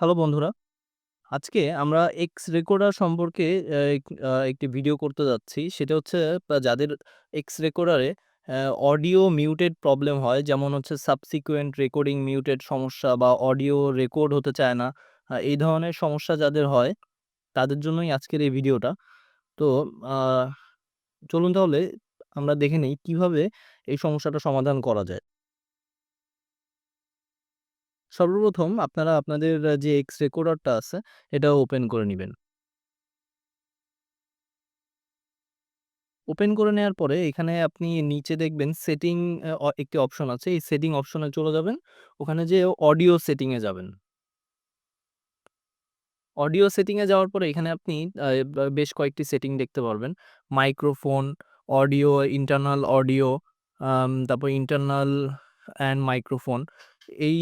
Hello বন্ধুরা। আজকে আমরা এক্স রেকর্ডার সম্পর্কে একটি ভিডিও করতে যাচ্ছি। সেটা হচ্ছে যাদের এক্স রেকর্ডারে অডিও মিউটেড প্রবলেম হয় যেমন হচ্ছে সাবসিকুয়েন্ট রেকর্ডিং মিউটেড সমস্যা বা অডিও রেকর্ড হতে চায় না। এই ধরনের সমস্যা যাদের হয়, তাদের জন্যই আজকের এই ভিডিওটা। তো চলুন তাহলে আমরা দেখে নেই কীভাবে এই সমস্যাটা সমাধান করা যায়। সর্বপ্রথম আপনারা আপনাদের যে এক্স রেকর্ডারটা আছে এটা ওপেন করে নেবেন ওপেন করে নেওয়ার পরে এখানে আপনি নিচে দেখবেন সেটিং একটি অপশন আছে। এই সেটিং অপশনে চলে যাবেন। ওখানে যেয়ে অডিও সেটিংয়ে যাবেন। অডিও সেটিংয়ে যাওয়ার পরে এখানে আপনি বেশ কয়েকটি সেটিং দেখতে পারবেন। মাইক্রোফোন, অডিও, ইন্টারনাল অডিও, তারপর ইন্টারনাল অ্যান্ড মাইক্রোফোন। এই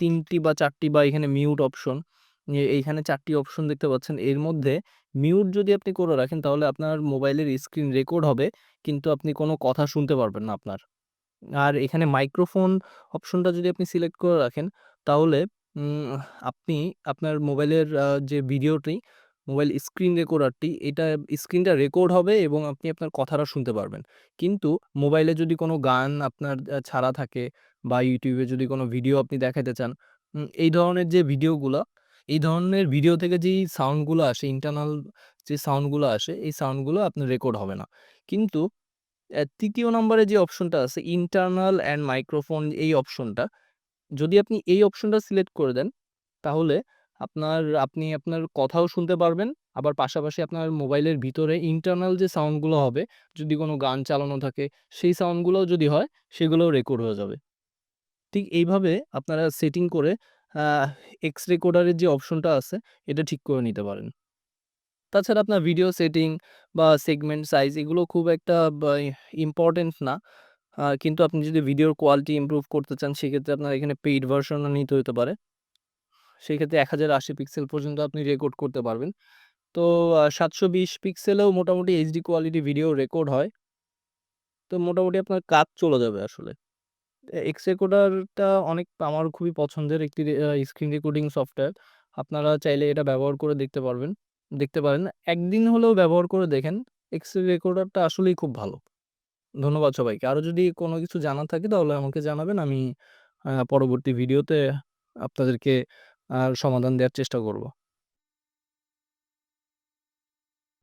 তিনটি বা চারটি বা এখানে মিউট অপশন। এইখানে চারটি অপশন দেখতে পাচ্ছেন। এর মধ্যে মিউট যদি আপনি করে রাখেন তাহলে আপনার মোবাইলের স্ক্রিন রেকর্ড হবে। কিন্তু আপনি কোনো কথা শুনতে পারবেন না আপনার। আর এখানে মাইক্রোফোন অপশনটা যদি আপনি সিলেক্ট করে রাখেন তাহলে আপনি আপনার মোবাইলের যে ভিডিওটি, মোবাইল স্ক্রিন রেকর্ডারটি এটা স্ক্রিনটা রেকর্ড হবে এবং আপনি আপনার কথাটা শুনতে পারবেন। কিন্তু মোবাইলে যদি কোনো গান আপনার ছাড়া থাকে বা ইউটিউবে যদি কোনো ভিডিও আপনি দেখাতে চান, এই ধরনের যে ভিডিওগুলো এই ধরনের ভিডিও থেকে যেই সাউন্ডগুলো আসে, ইন্টারনাল যে সাউন্ডগুলো আসে, এই সাউন্ডগুলো আপনার রেকর্ড হবে না। কিন্তু তৃতীয় ৩য় নম্বরে যে অপশনটা আছে ইন্টারনাল অ্যান্ড মাইক্রোফোন এই অপশনটা, যদি আপনি এই অপশনটা সিলেক্ট করে দেন, তাহলে আপনার আপনি আপনার কথাও শুনতে পারবেন। আবার পাশাপাশি আপনার মোবাইলের ভিতরে ইন্টারনাল যে সাউন্ডগুলো হবে, যদি কোনো গান চালানো থাকে, সেই সাউন্ডগুলোও যদি হয়, সেগুলোও রেকর্ড হয়ে যাবে। ঠিক এইভাবে আপনারা সেটিং করে এক্স রেকর্ডারের যে অপশনটা আছে, এটা ঠিক করে নিতে পারেন। তাছাড়া আপনার ভিডিও সেটিং বা সেগমেন্ট সাইজ এগুলো খুব একটা ইম্পোর্টেন্ট না। কিন্তু আপনি যদি ভিডিওর কোয়ালিটি ইমপ্রুভ করতে চান সেক্ষেত্রে আপনার এখানে পেইড ভার্সনও নিতে হতে পারে। সেক্ষেত্রে ১০৮০ পিক্সেল পর্যন্ত আপনি রেকর্ড করতে পারবেন। তো সাতশো বিশ পিক্সেলেও মোটামুটি এইচডি কোয়ালিটি ভিডিও রেকর্ড হয়। তো, মোটামুটি আপনার কাজ চলে যাবে আসলে। এক্স রেকর্ডারটা অনেক আমার খুবই পছন্দের একটি স্ক্রিন রেকর্ডিং সফটওয়্যার। আপনারা চাইলে এটা ব্যবহার করে দেখতে পারবেন, দেখতে পারেন। একদিন হলেও ব্যবহার করে দেখেন। এক্স রেকর্ডারটা আসলেই খুব ভালো। ধন্যবাদ সবাইকে। আরও যদি কোনো কিছু জানা থাকে তাহলে আমাকে জানাবেন। আমি পরবর্তী ভিডিওতে আপনাদেরকে সমাধান দেওয়ার চেষ্টা করব।